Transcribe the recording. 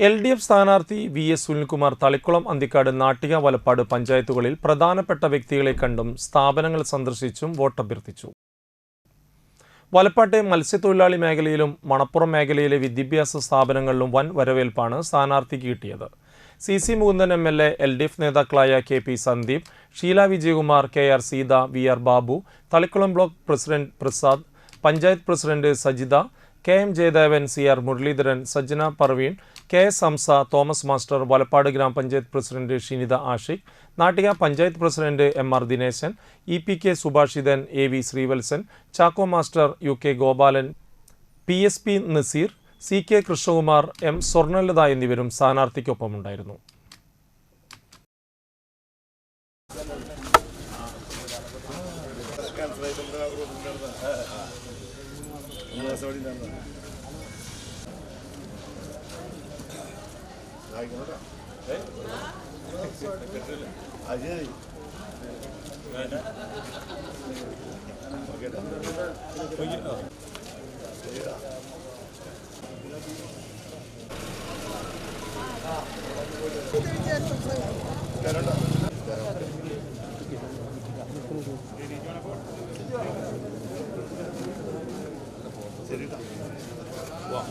L D F സ്ഥാനാർത്ഥി V S Sunilkumar Thalikkulam Anthikad Nattika Valappad പഞ്ചായത്തുകളിൽ പ്രധാനപ്പെട്ട വ്യക്തികളെ കണ്ടും സ്ഥാപനങ്ങൾ സന്ദർശിച്ചും വോട്ടഭ്യർത്ഥിച്ചു. വലപ്പാട്ടെ മത്സ്യത്തൊഴിലാളി മേഖലയിലും മണപ്പുറം മേഖലയിലെ വിദ്യാഭ്യാസ സ്ഥാപനങ്ങളിലും വൻ വരവേൽപ്പാണ് സ്ഥാനാർത്ഥിക്ക് കിട്ടിയത്. C C Mukundan M L A L D F നേതാക്കളായ K P Sandeep Sheela Vijayakumar K R Seetha V R Babu Thalikkulam block president Prasad panchayat president Sajitha K M Jayadevan C R Muraleedharan Sajjana Parveen K S Hamsa Thomas master Valappad ഗ്രാമപഞ്ചായത്ത് president Shinitha Ashiq Nattika panchayat president M R Dineshan E P K Subhashithan A V Sreevalsan Chacko master U K Gopalan P S P Nazeer C K Krishnakumar M Swarnalatha എന്നിവരും സ്ഥാനാർത്ഥിക്കൊപ്പമുണ്ടായിരുന്നു. അജയ് കേട്ടോ 데리고 와.